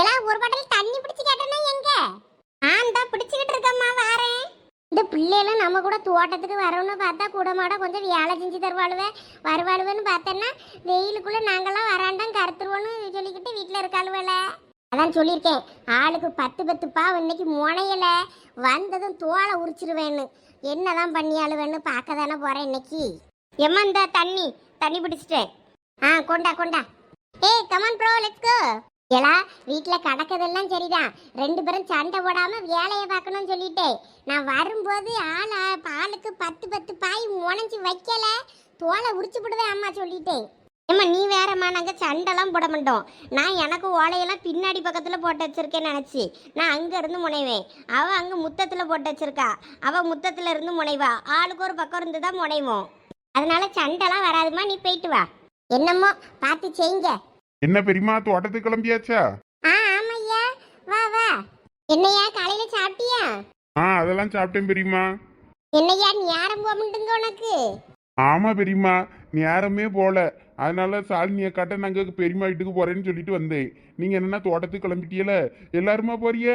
எல்லாம் ஒரு பாட்டில் தண்ணி பிடிச்சு கேட்டேன்னா எங்க? ஆண்டா பிடிச்சுக்கிட்டு இருக்கம்மா வாரேன். இந்த பிள்ளைகளும் நம்ம கூட தோட்டத்துக்கு வரணும்னு பார்த்தா கூட மாட கொஞ்சம் வேலை செஞ்சு தருவாளுவே. வருவாளுவேன்னு பார்த்தேன்னா வெயிலுக்குள்ளே நாங்கள்லாம் வராண்டாம் கருத்துருவோன்னு சொல்லிக்கிட்டு வீட்டில் இருக்காளுவல. அதான் சொல்லியிருக்கேன். ஆளுக்கு பத்து பத்து பாவு இன்னைக்கு முனையல. வந்ததும் தோலை உரிச்சிருவேன்னு. என்னதான் பண்ணியாளுவேன்னு பார்க்க தானே போகிறேன் இன்னைக்கு. எம்மா இந்த தண்ணி. தண்ணி பிடிச்சிட்டேன் ஆ கொண்டா கொண்டா. ஏய் கமான் ப்ரோ லெட்ஸ் கோ ஏலா வீட்டில் கடக்கதெல்லாம் சரிதான். ரெண்டு பேரும் சண்டை போடாமல் வேலையை பார்க்கணும்னு சொல்லிட்டேன் நான் வரும்போது ஆளா பாலுக்கு பத்து பத்து பாய் முனைஞ்சி வைக்கல. தோலை உரிச்சு போடுவேன் அம்மா சொல்லிட்டேன் ஏம்மா நீ வேறம்மா நாங்கள் சண்டைலாம் போட மாட்டோம். நான் எனக்கு ஓலையெல்லாம் பின்னாடி பக்கத்தில் போட்டு வச்சுருக்கேன்னு நினச்சி நான் அங்கே இருந்து முனைவேன். அவள் அங்கே முத்தத்தில் போட்டு வச்சுருக்கா. அவள் முத்தத்தில் இருந்து முனைவா. ஆளுக்கு ஒரு பக்கம் இருந்து தான் முனைவோம். அதனால சண்டைலாம் வராதுமா நீ போயிட்டு வா. என்னமோ பார்த்து செய்ங்க என்ன பெரியமா தோட்டத்துக்கு கிளம்பியாச்சா? ஆ ஆமையா வா வா. என்னையா காலையில சாப்பிட்டியா? ஆ அதெல்லாம் சாப்பிட்டேன் பெரியமா என்னையா நீ யாரும் போக உனக்கு? ஆமா பெரியமா நேரமே போல. அதனால சாலினிய காட்ட நாங்க பெரியமா வீட்டுக்கு போறேன்னு சொல்லிட்டு வந்தேன். நீங்க என்னன்னா தோட்டத்துக்கு கிளம்பிட்டீல. எல்லாருமா போறிய?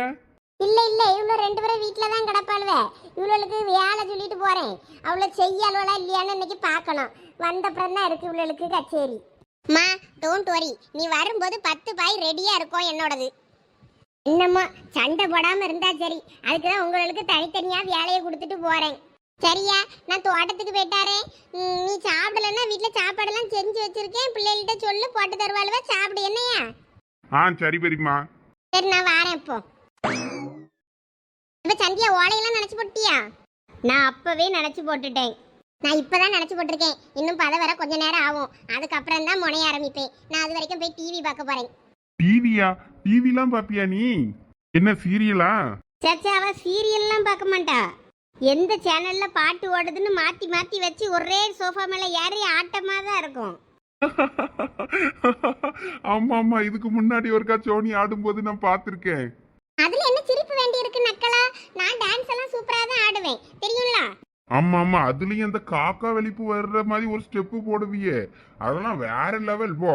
இல்ல இல்ல இவ்வளோ ரெண்டு பேரும் வீட்டில் தான் கிடப்பாளுவ. இவ்வளோளுக்கு வேலை சொல்லிட்டு போறேன். அவளை செய்யாளுவலா இல்லையான்னு இன்னைக்கு பார்க்கணும். வந்தப்புறம் தான் இருக்கு இவ்வளோளுக்கு கச்சேரி. மா டோன்ட் வரி நீ வரும்போது பத்து பாய் ரெடியா இருக்கும் என்னோடது. என்னம்மா சண்டை போடாம இருந்தா சரி. அதுக்கு தான் உங்களுக்கு தனித்தனியா வேலையை கொடுத்துட்டு போறேன். சரியா? நான் தோட்டத்துக்கு போயிட்டாரே. ம், நீ சாப்பிடலன்னா வீட்டில் சாப்பாடெல்லாம் செஞ்சு வச்சிருக்கேன். பிள்ளைகள்கிட்ட சொல்லு போட்டு தருவாளுவ. சாப்பிடு என்னையா? ஆ சரி பெரியமா சரி நான் வாரேன் இப்போ இப்ப சந்தியா ஓலையெல்லாம் நினைச்சு போட்டியா நான் அப்பவே நினைச்சு போட்டுட்டேன். நான் இப்பதான் நினைச்சு போட்டிருக்கேன். இன்னும் பத வர கொஞ்ச நேரம் ஆகும். அதுக்கப்புறம் தான் முனைய ஆரம்பிப்பேன். நான் அது வரைக்கும் போய் டிவி பார்க்க போறேன். டிவியா டிவிலாம் பாப்பியா நீ? என்ன சீரியலா சச்சா அவ சீரியல்லாம் பார்க்க மாட்டா. எந்த சேனல்ல பாட்டு ஓடுதுன்னு மாத்தி மாத்தி வச்சு ஒரே சோஃபா மேல ஏறி ஆட்டமா தான் இருக்கும். ஆமா ஆமா. இதுக்கு முன்னாடி ஒருக்கா சோனி ஆடும்போது நான் பார்த்திருக்கேன். அதுல என்ன சிரிப்பு வேண்டி இருக்கு நக்கலா? நான் டான்ஸ் எல்லாம் சூப்பரா தான் ஆடுவேன். தெரியும்ல? ஆமா ஆமா. அதுலயும் அந்த காக்கா வெளிப்பு வர்ற மாதிரி ஒரு ஸ்டெப்பு போடுவியே. அதெல்லாம் வேற லெவல் போ.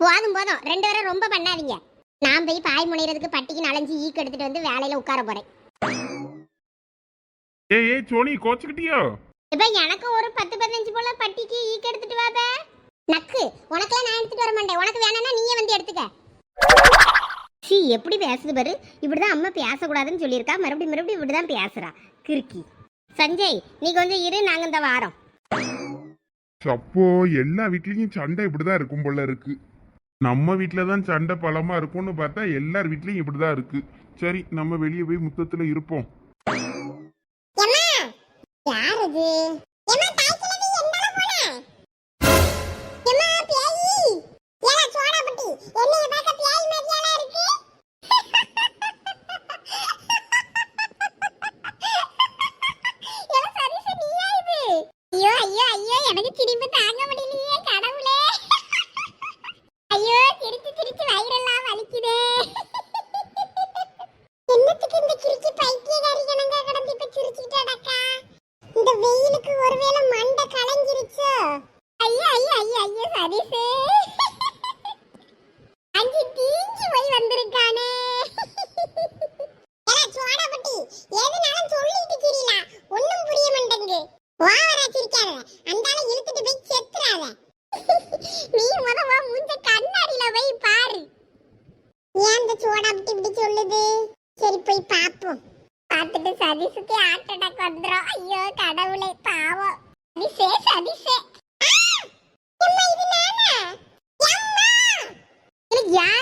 போதும் போதும். ரெண்டு பேரும் ரொம்ப பண்ணாதீங்க. நான் போய் பாய் முனைறதுக்கு பட்டிக்கு நலஞ்சு ஈக்கு எடுத்துட்டு வந்து வேலையில உட்கார போறேன். ஏய் ஏய் சோனி கோச்சுக்கிட்டியோ? இப்ப எனக்கு ஒரு பத்து பதினஞ்சு போல பட்டிக்கு ஈக்கு எடுத்துட்டு வாப நக்கு உனக்கெல்லாம் நான் எடுத்துட்டு வர மாட்டேன். உனக்கு வேணாம்னா நீயே வந்து எடுத்துக்க. சி எப்படி பேசுது பாரு? இப்படிதான் அம்மா பேசக்கூடாதுன்னு சொல்லியிருக்கா. மறுபடியும் மறுபடியும் இப்படிதான் பேசுறா. கிறுக்கி. சஞ்சய் நீ கொஞ்சம் இரு நாங்க இந்த வாரம். அப்போ எல்லா வீட்லயும் சண்டை இப்படிதான் இருக்கும் போல இருக்கு. நம்ம வீட்ல தான் சண்டை பலமா இருக்கும்னு பார்த்தா எல்லார் வீட்லயும் இப்படிதான் இருக்கு. சரி நம்ம வெளியே போய் முத்தத்துல இருப்போம் யார் இது எம்மா தாய் கிழவி என்னால போன எம்மா பேயி ஏல சோடா பட்டி என்னைய பார்க்க பேய் மாதிரியால இருக்கு ஏல சரிசு நீயா இது ஐயோ ஐயோ ஐயோ எனக்கு சிரிப்பு தாங்க முடியலையே கடவுளே ஐயோ சிரிச்சு சிரிச்சு வயிறெல்லாம் வலிக்குதே என்னத்துக்கு இந்த கிறுக்கி பைத்தியக்காரி கணங்க கடந்து இப்ப சிரிச்சுக்கிட்டாடக்கா இந்த வெயிலுக்கு ஒருவேளை மண்டை கலங்கிருச்சோ ஐயோ ஐயோ ஐயோ ஐயோ சரிசு அஞ்சு தீஞ்சு போய் வந்திருக்கானே ஏல சோடாபட்டி எதுனாலும் சொல்லிட்டு கிரியல ஒண்ணும் புரிய மாட்டேங்குது ஓவரா சிரிக்காத அந்தால இழுத்துட்டு போய் செத்துறாத நீ முத உன் மூஞ்ச கண்ணாடியில போய் பாரு ஏன் இந்த சோடாபட்டி இப்படி சொல்லுது சரி போய் பாப்போம். பார்த்துட்டு சதீஷுக்கு ஹார்ட் அட்டாக் வந்துடும் ஐயோ கடவுளே பாவம். சதீஷே சதீஷே. ஆ! எம்மா,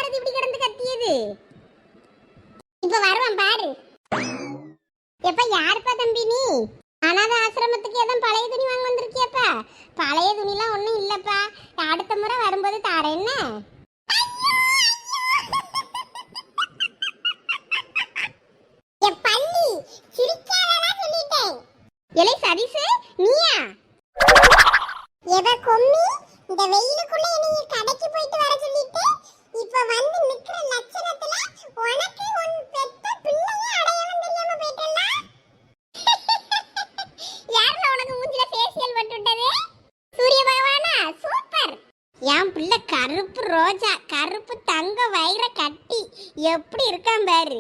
இப்படி கிடந்து கத்தியது? இப்ப வருவான் பாரு. எப்ப யாருப்பா தம்பி நீ? அனாத ஆசிரமத்துக்கு எதுவும் பழைய துணி வாங்க வந்திருக்கியப்பா? பழைய துணிலாம் ஒண்ணும் இல்லைப்பா. அடுத்த முறை வரும்போது தாரேன் என்ன என் பள்ளி சிரிக்காதடா சொல்லிட்டேன் எலை சதீஷ் நீயா எவ கொம்மி இந்த வெயிலுக்குள்ள நீ கடைக்கு போயிட்டு வர சொல்லிட்டு இப்ப வந்து நிக்கிற லட்சணத்துல உனக்கு உன் பெத்த பிள்ளைய அடையாளம் தெரியாம போயிட்டல யாருல உனக்கு மூஞ்சில ஃபேஷியல் போட்டுட்டது சூரிய பகவானா சூப்பர் ரோஜா கருப்பு தங்க வைர கட்டி எப்படி இருக்கான் பாரு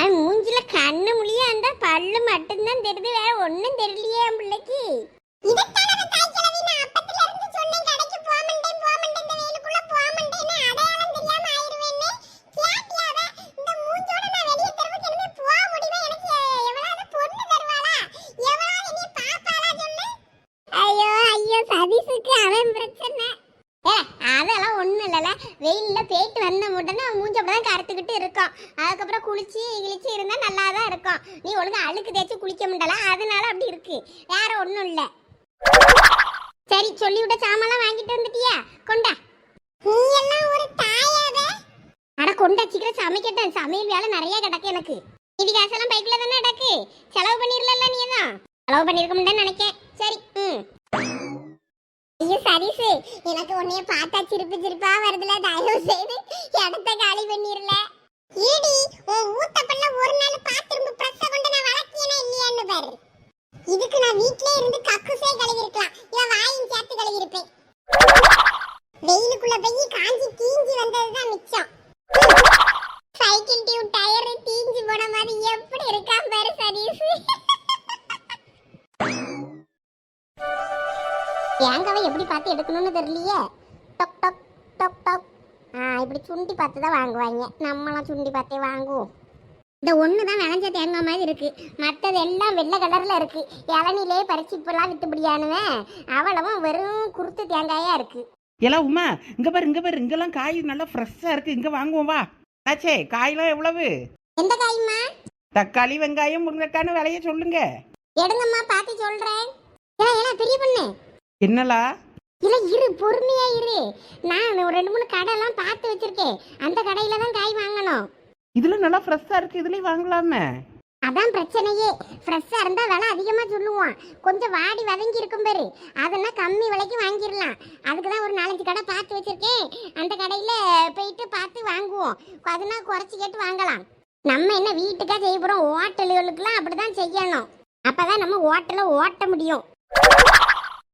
அவன் மூஞ்சில கண்ணு முழியா அந்த பல்லு மட்டும்தான் தெரியுது வேற ஒண்ணும் தெரியலையே என் பிள்ளைக்கு. ஐயோ ஐயோ சதீஷுக்கு அவன் பிரச்சனை. ஏ அதெல்லாம் ஒண்ணும் இல்லல வெயில்ல போயிட்டு வந்த உடனே அவன் மூஞ்சி அப்படிதான் கருத்துக்கிட்டு இருக்கும். அதுக்கப்புறம் குளிச்சு கிழிச்சு இருந்தா நல்லா தான் இருக்கும். நீ ஒழுங்கா அழுக்கு தேய்ச்சி குளிக்க முடியல அதனால அப்படி இருக்கு. வேற ஒண்ணும் இல்ல. சரி சொல்லிவிட்ட சாமான்லாம் வாங்கிட்டு வந்துட்டியா? கொண்டா. நீ எல்லாம் ஒரு தாயாவே? அட கொண்டா சீக்கிரம் சமைக்கட்டும். சமையல் வேலை நிறைய கிடக்கு எனக்கு. இது காசெல்லாம் பைக்ல தானே கிடக்கு. செலவு பண்ணிடல நீ தான் செலவு பண்ணிருக்க முடியாது நினைக்கேன். சரி ம். ஐயோ சரிசு எனக்கு உன்னைய பார்த்தா சிரிப்பு சிரிப்பா வருதுல. தயவு செய்து இடத்த காலி பண்ணிடல ஈடி உன் ஊத்த பல்ல ஒரு நாள் பாத்திரும்பு பிரச்ச கொண்டு நான் வளர்த்தியனா இல்லையான்னு பாரு. இதுக்கு நான் வீட்லயே இருந்து கக்குசே கழுவி இருக்கலாம் இல்ல வாயும் சேர்த்து கழுவி இருப்பேன் வெயிலுக்குள்ள போய் காஞ்சி தீஞ்சி வந்ததுதான் மிச்சம். சைக்கிள் டியூப் டயர் தீஞ்சி போன மாதிரி எப்படி இருக்கான் பாரு சதீஷ். தேங்காவை எப்படி பார்த்து எடுக்கணும்னு தெரியலையே? டொக் டொக் டொக் டொக். ஆ இப்படி சுண்டி பார்த்து தான் வாங்குவாங்க. நம்மளாம் சுண்டி பார்த்தே வாங்குவோம். இந்த ஒன்று தான் விளைஞ்ச தேங்காய் மாதிரி இருக்கு. மற்றது எல்லாம் வெள்ளை கலரில் இருக்கு. இளநிலே பறிச்சு இப்பெல்லாம் வித்துப்படியானுவேன் அவ்வளவும் வெறும் குருத்து தேங்காயா இருக்கு. எல்லாம் உமா இங்க பாரு இங்க பாரு. இங்கெல்லாம் காய் நல்லா ஃப்ரெஷ்ஷா இருக்கு. இங்க வாங்குவோம் வா. ஆச்சே காயெல்லாம் எவ்வளவு? எந்த காய்மா தக்காளி வெங்காயம் முருங்கைக்கான விலைய சொல்லுங்க. எடுங்கம்மா பார்த்து சொல்கிறேன் ஏன்னா ஏன்னா பெரிய பொண்ணு. என்னலா? இல்ல இரு பொறுமையா இரு. நான் ஒரு ரெண்டு மூணு கடைலாம் பார்த்து வச்சிருக்கேன். அந்த கடையில தான் காய் வாங்கணும். இதுல நல்லா ஃப்ரெஷ்ஷா இருக்கு. இதுலயும் வாங்கலாமே. அதான் பிரச்சனையே. ஃப்ரெஷ்ஷாக இருந்தால் விலை அதிகமாக சொல்லுவான். கொஞ்சம் வாடி வதங்கி இருக்கும் பாரு. அதெல்லாம் கம்மி விலைக்கு வாங்கிடலாம். அதுக்கு தான் ஒரு நாலஞ்சு கடை பார்த்து வச்சிருக்கேன். அந்த கடையில் போயிட்டு பார்த்து வாங்குவோம். அதனால் குறைச்சி கேட்டு வாங்கலாம். நம்ம என்ன வீட்டுக்கா செய்ய போகிறோம் ஹோட்டலுகளுக்கெல்லாம் அப்படி தான் செய்யணும். அப்போ தான் நம்ம ஹோட்டலை ஓட்ட முடியும்.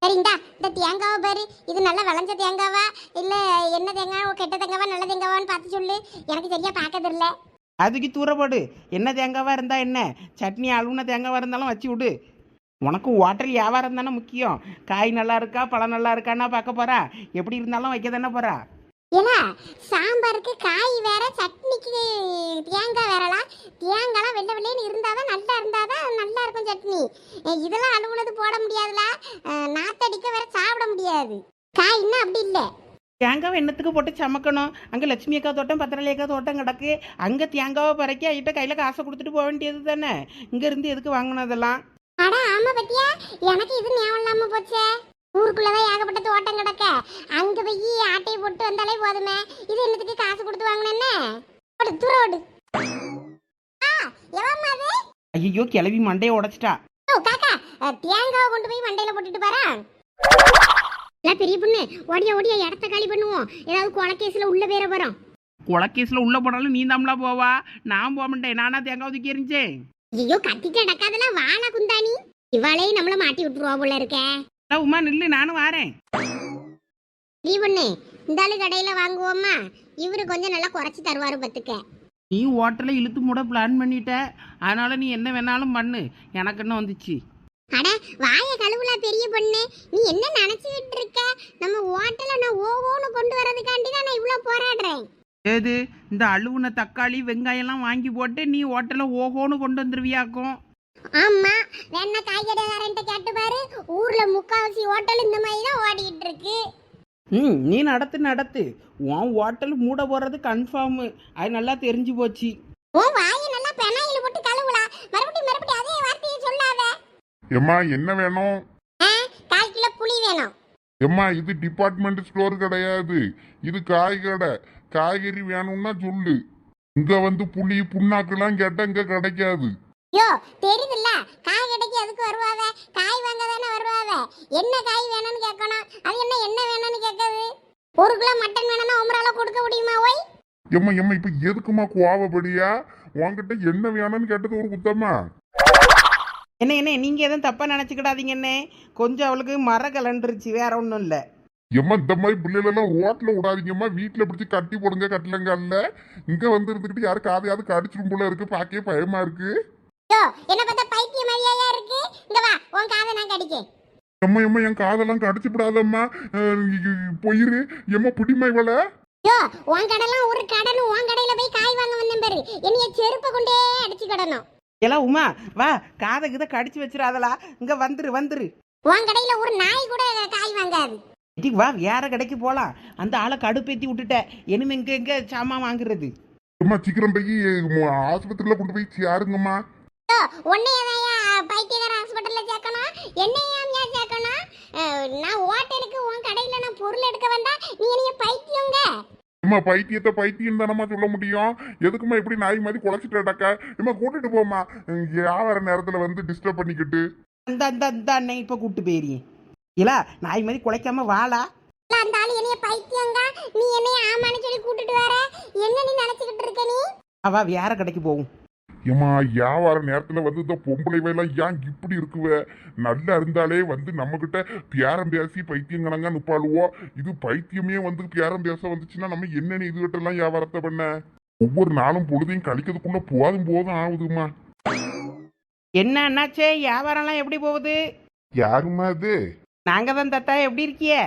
சரிண்டா இந்த தேங்காவை பாரு. இது நல்லா விளைஞ்ச தேங்காவா? இல்லை என்ன தேங்காய் கெட்ட தேங்காவா நல்ல தேங்காவான்னு பார்த்து சொல்லு. எனக்கு சரியாக பார்க்க தெரியல அதுக்கு தூரப்படு என்ன தேங்காவா இருந்தா என்ன? சட்னி அழுவுன தேங்காவா இருந்தாலும் வச்சு விடு. உனக்கு ஹோட்டல் வியாபாரம் தானே முக்கியம். காய் நல்லா இருக்கா பழம் நல்லா இருக்கான்னா பார்க்க போறா. எப்படி இருந்தாலும் வைக்க தானே போறா. ஏல சாம்பாருக்கு காய் வேற சட்னிக்கு தேங்காய் வேறலாம். தேங்காய்லாம் வெள்ளை வெள்ளைன்னு இருந்தாதான் நல்லா இருந்தாதான் நல்லா இருக்கும் சட்னி. இதெல்லாம் அலுவலது போட முடியாதுல. நாத்தடிக்க வேற சாப்பிட முடியாது. காய்னா அப்படி இல்லை. தேங்காவை என்னத்துக்கு போட்டு சமைக்கணும்? அங்கே லட்சுமி அக்கா தோட்டம் பத்திரலி அக்கா தோட்டம் கிடக்கு. அங்கே தேங்காவை பறக்கி ஐட்ட கையில் காசை கொடுத்துட்டு போக வேண்டியது தானே? இங்கே இருந்து எதுக்கு வாங்கணும் அதெல்லாம் அட ஆமா பத்தியா. எனக்கு இது ஞாபகம் இல்லாம போச்சே. ஊருக்குள்ளதான் ஏகப்பட்ட தோட்டம் கிடக்க. அங்க போய் ஆட்டையை போட்டு வந்தாலே போதுமே. இது என்னத்துக்கு காசு கொடுத்து வாங்கினேன்னு ஓடு தூர ஓடு. ஆ எவம்மா அது? ஐயோ கிளவி மண்டையை உடைச்சிட்டா. ஓ காக்கா அஹ், தேங்காவை கொண்டு போய் மண்டையில போட்டுட்டு பாரா? எல்லாம் பெரிய பொண்ணு ஓடியா ஓடியா இடத்த காலி பண்ணுவோம். ஏதாவது கொலக்கேஸ்ல உள்ள பேர போறோம். குளக்கேஸில் உள்ளே போனாலும் நீ தாம்லா போவா? நான் போக மாட்டேன். நானா தேங்காய் ஒதுக்கி எரிஞ்சேன். ஐயோ கத்திட்டு அடக்காதெல்லாம் வாழை குந்தாணி. இவாளே நம்மள மாட்டி விட்டுருவா போல இருக்க. உமா நில்லு. நானும் வாரேன். பெரிய பொண்ணு. இந்த ஆளு கடையில வாங்குவோமா இவரு கொஞ்சம் நல்லா குறைச்சி தருவாரு பத்துக்க. நீ ஹோட்டலை இழுத்து மூட பிளான் பண்ணிட்ட. அதனால நீ என்ன வேணாலும் பண்ணு. எனக்கு என்ன வந்துச்சு? அட வாய கழுவுல பெரிய பொண்ணு. நீ என்ன நினைச்சுக்கிட்டு இருக்க நம்ம ஹோட்டல நான் ஓவோன்னு கொண்டு வரதுக்காண்டி தான் நான் இவ்வளவு போராடுறேன். ஏது? இந்த அழுவுன தக்காளி வெங்காயம்லாம் வாங்கி போட்டு நீ ஹோட்டலை ஓஹோன்னு கொண்டு வந்துருவியாக்கும். ஆமா. வேணா காய்கறிகாரன்ட்ட கேட்டு பாரு. ஊர்ல முக்காவாசி ஹோட்டல் இந்த மாதிரி தான் ஓடிக்கிட்டு இருக்கு. ம் நீ நடத்து நடத்து. உன் ஹோட்டல் மூட போகிறது கன்ஃபார்மு அது நல்லா தெரிஞ்சு போச்சு. உன் வாயை நல்லா பெனாயில போட்டு கழுவுலா மறுபடியும் மறுபடியும் அதே வார்த்தையை சொல்லாத. எம்மா என்ன வேணும்? ஆ, கால் கிலோ புளி வேணும். எம்மா இது டிபார்ட்மெண்ட் ஸ்டோர் கிடையாது. இது காய் கடை. காய்கறி வேணும்னா சொல்லு. இங்க வந்து புளி புண்ணாக்கெல்லாம் கேட்டா இங்க கிடைக்காது. யோ தெரியுதுல்ல எதுக்கு வருவாவ? காய் வாங்க தானே வருவாவ? என்ன காய் வேணும்னு கேட்கணும். அது என்ன என்ன வேணும்னு கேட்காது? ஒரு கிலோ மட்டன் வேணும்னா உமரால கொடுக்க முடியுமா ஓய்? எம்மா எம்மா இப்ப எதுக்குமா கோவப்படியா? உன்கிட்ட என்ன வேணும்னு கேட்டது ஒரு குத்தமா? என்ன என்ன நீங்கள் எதுவும் தப்பாக நினச்சிக்கிடாதீங்க என்ன? கொஞ்சம் அவளுக்கு மர கலண்டுருச்சு வேற ஒன்றும் இல்லை. ஏம்மா இந்த மாதிரி பிள்ளைகளெல்லாம் ரோட்ல விடாதீங்கம்மா. வீட்டுல பிடிச்சி கட்டி போடுங்க கட்டலங்கல்ல. இங்க வந்து இருந்துகிட்டு யாரும் காதையாவது கடிச்சிடும் போல இருக்கு. பாக்கவே பயமா இருக்கு. யோ என்ன பார்த்தா பைத்திய மாதிரியா இருக்கு? இங்க வா உன் காதை நான் கடிக்கேன். எம்மா எம்மா என் காதெல்லாம் கடிச்சு விடாதம்மா. போயிரு. எம்மா பிடிமா இவள? யோ உன் கடைலாம் ஒரு கடனும் உன் கடையில போய் காய் வாங்க வந்தேன் பாரு. என்னைய செருப்பை கொண்டே அடிச்சு கிடணும். எல்லாம் உமா வா காதை கிதை கடிச்சு வச்சிடாதலா. இங்க வந்துரு வந்துரு. உன் கடையில ஒரு நாய் கூட காய் வாங்காது. வா வேற கடைக்கு போலாம். அந்த ஆளை கடுப்பேத்தி விட்டுட்ட. இனிமே இங்க எங்க சாமான் வாங்குறது? அம்மா சீக்கிரம் போய் ஆஸ்பத்திரியில கொண்டு போய் சேருங்கம்மா. யோ உன்னையதையா பைத்தியக்கார ஹாஸ்பிட்டல்ல சேர்க்கணும்? என்னையாம் ஏன் சேர்க்கணும்? நான் ஹோட்டலுக்கு உன் கடையில நான் பொருள் எடுக்க வந்தா நீ என்னைய பைத்தியங்க. அம்மா பைத்தியத்தை பைத்தியம் தானம்மா சொல்ல முடியும்? எதுக்கும்மா இப்படி நாய் மாதிரி குலைச்சிட்டாக்கா அம்மா கூட்டிட்டு போம்மா. வியாபார நேரத்துல வந்து டிஸ்டர்ப் பண்ணிக்கிட்டு? அந்த அந்த அந்த அண்ணன் இப்ப கூட்டு போயிரி. இல்ல நாய் மாதிரி குலைக்காம இல்ல, அந்த ஆளு என்னைய பைத்தியங்க. நீ என்னைய ஆமான்னு சொல்லி கூட்டிட்டு வர. என்ன நீ நினைச்சுக்கிட்டு இருக்க நீ? அவ வேற கடைக்கு போகும். ஏம்மா வியாபார நேரத்துல வந்து இந்த பொம்பளை எல்லாம் ஏன் இப்படி இருக்குவ? நல்லா இருந்தாலே வந்து நம்ம கிட்ட பேரம் பேசி பைத்தியம் கணங்கா நிப்பாளுவோ. இது பைத்தியமே வந்து பேரம் பேச வந்துச்சுன்னா நம்ம என்னன்னு இதுகிட்ட எல்லாம் வியாபாரத்தை பண்ண? ஒவ்வொரு நாளும் பொழுதையும் கழிக்கிறதுக்குள்ள போதும் போதும் ஆகுதுமா என்ன அண்ணாச்சே வியாபாரம்லாம் எப்படி போகுது? யாருமா அது? நாங்க தான் தத்தா எப்படி இருக்கியே?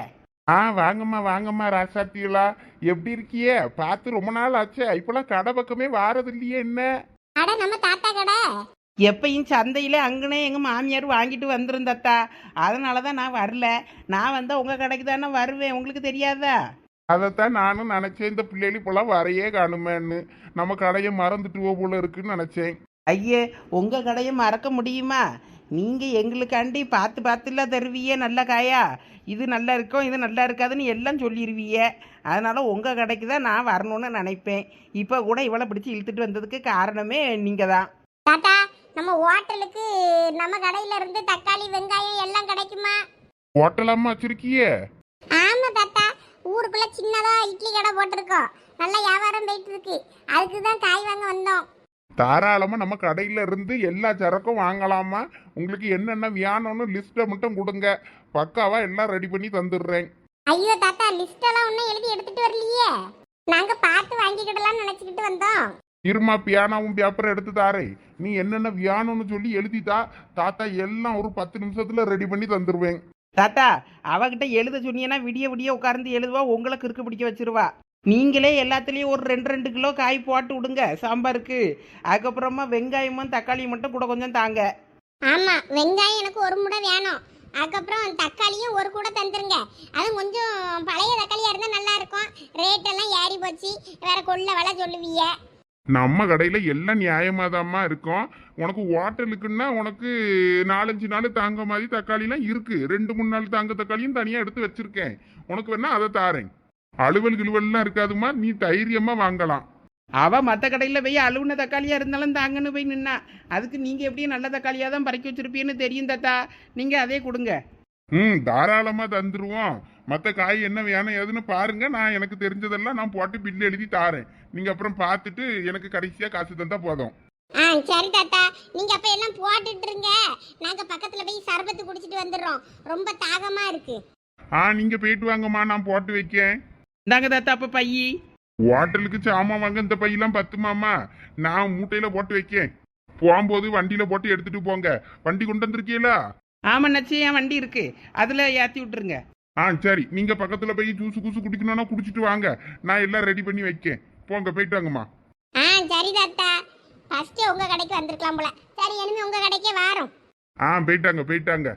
ஆ வாங்கம்மா வாங்கம்மா ராசாத்திகளா எப்படி இருக்கியே? பார்த்து ரொம்ப நாள் ஆச்சு. இப்பெல்லாம் கடை பக்கமே வாரது இல்லையே என்ன? அட நம்ம தாத்தா கடை. எப்பயும் சந்தையில அங்கனே எங்க மாமியார் வாங்கிட்டு வந்துரும் தத்தா அதனால தான் நான் வரல. நான் வந்தா உங்க கடைக்கு தானே வருவேன். உங்களுக்கு தெரியாதா? அதைத்தான் நானும் நினைச்சேன். இந்த பிள்ளைகள் இப்பெல்லாம் வரையே காணுமேன்னு. நம்ம கடையை மறந்துட்டுவோ போல இருக்குன்னு நினைச்சேன். ஐயே உங்க கடையை மறக்க முடியுமா? நீங்க எங்களுக்காண்டி பார்த்து பார்த்துல தருவியே நல்ல காயா? இது நல்லா இருக்கும் இது நல்லா இருக்காதுன்னு எல்லாம் சொல்லிடுவீங்க அதனால உங்க கடைக்கு தான் நான் வரணும்னு நினைப்பேன். இப்போ கூட இவளை பிடிச்சி இழுத்துட்டு வந்ததுக்கு காரணமே நீங்க தான். தாத்தா நம்ம ஹோட்டலுக்கு நம்ம கடையில இருந்து தக்காளி வெங்காயம் எல்லாம் கிடைக்குமா? ஹோட்டலாமா வச்சிருக்கியே. ஆமா தாத்தா ஊருக்குள்ள சின்னதா இட்லி கடை போட்டிருக்கோம். நல்ல வியாபாரம் போயிட்டு இருக்கு. அதுக்கு தான் காய் வாங்க வந்தோம். தாராளமா நம்ம கடையில இருந்து எல்லா சரக்கும் வாங்கலாமா? உங்களுக்கு என்னென்ன வேணும்னு லிஸ்ட்டை மட்டும் கொடுங்க. பக்காவா எல்லாம் ரெடி பண்ணி தந்துடுறேன். ஐயோ தாத்தா லிஸ்ட் எல்லாம் ஒன்னும் எழுதி எடுத்துட்டு வரலையே. நாங்க பார்த்து வாங்கிக்கிடலாம்னு நினைச்சுக்கிட்டு வந்தோம். இருமா பியானாவும் பேப்பர் எடுத்து தாரேன் நீ என்னென்ன வேணும்னு சொல்லி எழுதித்தா தாத்தா எல்லாம் ஒரு பத்து நிமிஷத்துல ரெடி பண்ணி தந்துருவேன். தாத்தா அவகிட்ட எழுத சொன்னீங்கன்னா விடிய விடிய உட்கார்ந்து எழுதுவா உங்களை கிறுக்கு பிடிக்க வச்சிருவா. நீங்களே எல்லாத்துலேயும் ஒரு ரெண்டு ரெண்டு கிலோ காய் போட்டு விடுங்க. சாம்பாருக்கு. அதுக்கப்புறமா வெங்காயமும் தக்காளியும் மட்டும் கூட கொஞ்சம் தாங்க. ஆமா வெங்காயம் எனக்கு ஒரு முடை வேணும். அதுக்கப்புறம் தக்காளியும் ஒரு கூட தந்துருங்க. அதுவும் கொஞ்சம் பழைய தக்காளியா இருந்தா நல்லா இருக்கும் ரேட் எல்லாம் ஏறி போச்சு. வேற கொள்ள விலை சொல்லுவீங்க. நம்ம கடையில எல்லாம் நியாயமாதாம்மா இருக்கும். உனக்கு ஹோட்டலுக்குன்னா உனக்கு நாலஞ்சு நாள் தாங்க மாதிரி தக்காளிலாம் இருக்கு. ரெண்டு மூணு நாள் தாங்க தக்காளியும் தனியா எடுத்து வச்சிருக்கேன். உனக்கு வேணா அதை தாரேன். அலுவல் கிழுவல்லாம் இருக்காதுமா நீ தைரியமா வாங்கலாம். அவ மற்ற கடையில் போய் அழுவுன தக்காளியா இருந்தாலும் தாங்கன்னு போய் நின்னா அதுக்கு நீங்க எப்படியும் நல்ல தக்காளியா தான் பறக்கி வச்சிருப்பீன்னு தெரியும் தாத்தா. நீங்க அதே கொடுங்க. ம் தாராளமா தந்துருவோம். மற்ற காய் என்ன வேணும் ஏதுன்னு பாருங்க. நான் எனக்கு தெரிஞ்சதெல்லாம் நான் போட்டு பில்லு எழுதி தாரேன். நீங்க அப்புறம் பார்த்துட்டு எனக்கு கடைசியா காசு தந்தா போதும். ஆ சரி தாத்தா. நீங்க அப்ப எல்லாம் போட்டுட்டு இருங்க. நாங்க பக்கத்துல போய் சர்பத்து குடிச்சிட்டு வந்துடுறோம். ரொம்ப தாகமா இருக்கு. ஆ நீங்க போயிட்டு வாங்கம்மா. நான் போட்டு வைக்கேன். இந்தாங்க தாத்தா அப்ப பையி. ஹோட்டலுக்கு சாமான் வாங்க இந்த பையெல்லாம் பத்துமாமா. நான் மூட்டையில போட்டு வைக்கேன். போகும்போது வண்டியில போட்டு எடுத்துட்டு போங்க. வண்டி கொண்டு வந்திருக்கீங்களா? ஆமா நச்சு என் வண்டி இருக்கு. அதுல ஏத்தி விட்டுருங்க. ஆ சரி. நீங்க பக்கத்துல போய் ஜூஸ் கூசு குடிக்கணும்னா குடிச்சிட்டு வாங்க. நான் எல்லாம் ரெடி பண்ணி வைக்கேன். போங்க போயிட்டு வாங்கம்மா. ஆ சரி தாத்தா. ஃபர்ஸ்ட் உங்க கடைக்கு வந்திருக்கலாம் போல. சரி இனிமே உங்க கடைக்கே வாரோம். ஆ போயிட்டாங்க போயிட்டாங்க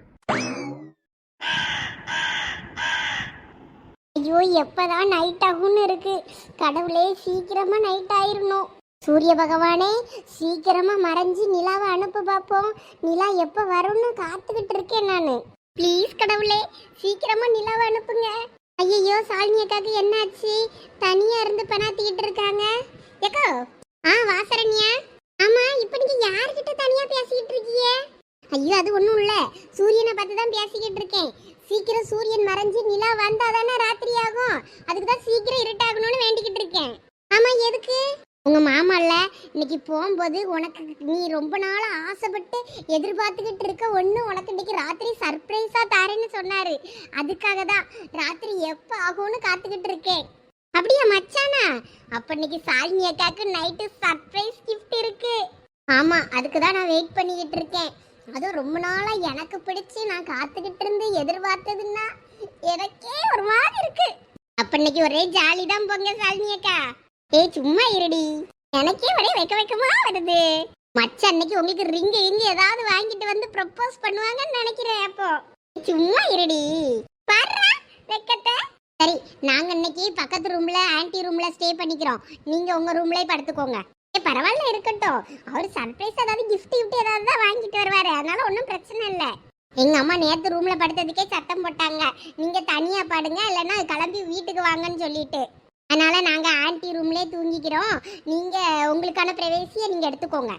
ஐயோ எப்போதான் நைட் ஆகும்னு இருக்கு. கடவுளே சீக்கிரமா நைட் ஆயிரணும். சூரிய பகவானே சீக்கிரமா மறைஞ்சு நிலாவை அனுப்பு பார்ப்போம் நிலா எப்போ வரும்னு காத்துக்கிட்டு இருக்கேன் நான். ப்ளீஸ் கடவுளே சீக்கிரமா நிலாவை அனுப்புங்க. ஐயோ சாலினி அக்காக்கு என்னாச்சு? தனியா இருந்து பெணாத்திக்கிட்டு இருக்காங்க. எக்கோ ஆ வாசரண்யா ஆமா இப்போ நீங்க யார்கிட்ட தனியா பேசிக்கிட்டு இருக்கீங்க ஐயோ அது ஒன்றும் இல்லை. சூரியனை பார்த்து தான் பேசிக்கிட்டு இருக்கேன். சீக்கிரம் சூரியன் மறைஞ்சு நிலா வந்தாதானே ராத்திரி ஆகும். அதுக்கு தான் சீக்கிரம் இருட்டாகணும்னு வேண்டிக்கிட்டு இருக்கேன். ஆமாம் எதுக்கு? உங்க மாமால இன்னைக்கு போகும்போது உனக்கு நீ ரொம்ப நாள் ஆசைப்பட்டு எதிர்பார்த்துக்கிட்டு இருக்க ஒன்று உனக்கு இன்னைக்கு ராத்திரி சர்ப்ரைஸாக தாரேன்னு சொன்னார். அதுக்காக தான் ராத்திரி எப்போ ஆகும்னு காத்துக்கிட்டு இருக்கேன். அப்படியா மச்சானா? அப்போ இன்னைக்கு சாலினி அக்காவுக்கு நைட்டு சர்ப்ரைஸ் கிஃப்ட் இருக்குது ஆமாம் அதுக்கு தான் நான் வெயிட் பண்ணிக்கிட்டு இருக்கேன். அதுவும் ரொம்ப நாளா எனக்கு பிடிச்சி நான் காத்துக்கிட்டு இருந்து எதிர்பார்த்ததுன்னா எனக்கே ஒரு மாதிரி இருக்கு. அப்ப இன்னைக்கு ஒரே ஜாலி தான் போங்க சாலினி அக்கா. ஏய் சும்மா இருடி. எனக்கே ஒரே வைக்க வைக்கமா வருது. மச்ச அன்னைக்கு உங்களுக்கு ரிங்கு இங்க ஏதாவது வாங்கிட்டு வந்து ப்ரப்போஸ் பண்ணுவாங்கன்னு நினைக்கிறேன் அப்போ. சும்மா இருடி. பாரு வெக்கத்தை. சரி நாங்க இன்னைக்கு பக்கத்து ரூம்ல ஆன்டி ரூம்ல ஸ்டே பண்ணிக்கிறோம். நீங்க உங்க ரூம்லயே படுத்துக்கோங்க. பரவாயில்ல இருக்கட்டும். அவர் சர்ப்ரைஸ் ஏதாவது கிஃப்ட் கிஃப்ட் ஏதாவது தான் வாங்கிட்டு வருவாரு. அதனால ஒன்றும் பிரச்சனை இல்லை. எங்க அம்மா நேத்து ரூம்ல படுத்ததுக்கே சத்தம் போட்டாங்க. நீங்க தனியா பாடுங்க இல்லைன்னா கிளம்பி வீட்டுக்கு வாங்கன்னு சொல்லிட்டு. அதனால நாங்க ஆன்டி ரூம்லயே தூங்கிக்கிறோம். நீங்க உங்களுக்கான பிரவேசியை நீங்க எடுத்துக்கோங்க.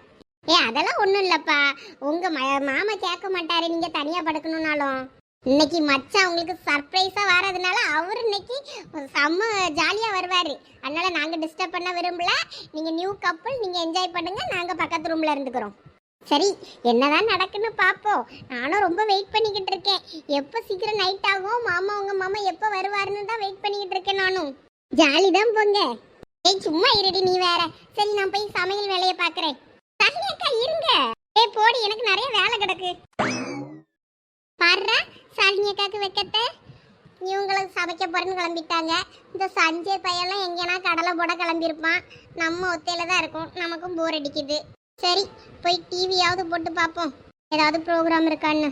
ஏ அதெல்லாம் ஒன்றும் இல்லைப்பா. உங்க ம- மாமா கேட்க மாட்டாரு நீங்க தனியா படுக்கணும்னாலும். இன்னைக்கு மச்சான் உங்களுக்கு சர்ப்ரைஸாக வரதுனால அவர் இன்னைக்கு செம்ம ஜாலியாக வருவார். அதனால் நாங்கள் டிஸ்டர்ப் பண்ண விரும்பல. நீங்கள் நியூ கப்பல் நீங்கள் என்ஜாய் பண்ணுங்கள் நாங்கள் பக்கத்து ரூமில் இருந்துக்கிறோம். சரி என்னதான் நடக்குன்னு பார்ப்போம் நானும் ரொம்ப வெயிட் பண்ணிக்கிட்டு இருக்கேன். எப்போ சீக்கிரம் நைட் ஆகும்? மாமா உங்கள் மாமா எப்போ வருவாருன்னு தான் வெயிட் பண்ணிக்கிட்டு இருக்கேன் நானும். ஜாலி தான் போங்க. ஏய் சும்மா இருடி நீ வேற. சரி நான் போய் சமையல் வேலையை பார்க்குறேன் சஹனி அக்கா இருங்க. ஏய் போடி எனக்கு நிறைய வேலை கிடக்கு. பாடுறேன் சாலினி அக்காக்கு வைக்கத்த இவங்களுக்கு சமைக்க போறேன்னு கிளம்பிட்டாங்க. இந்த சஞ்சய் பையெல்லாம் எங்கேனா கடலை போட கிளம்பியிருப்பான். நம்ம ஒத்தையில தான் இருக்கும். நமக்கும் போர் அடிக்குது. சரி போய் டிவியாவது போட்டு பார்ப்போம். ஏதாவது ப்ரோக்ராம் இருக்கான்னு.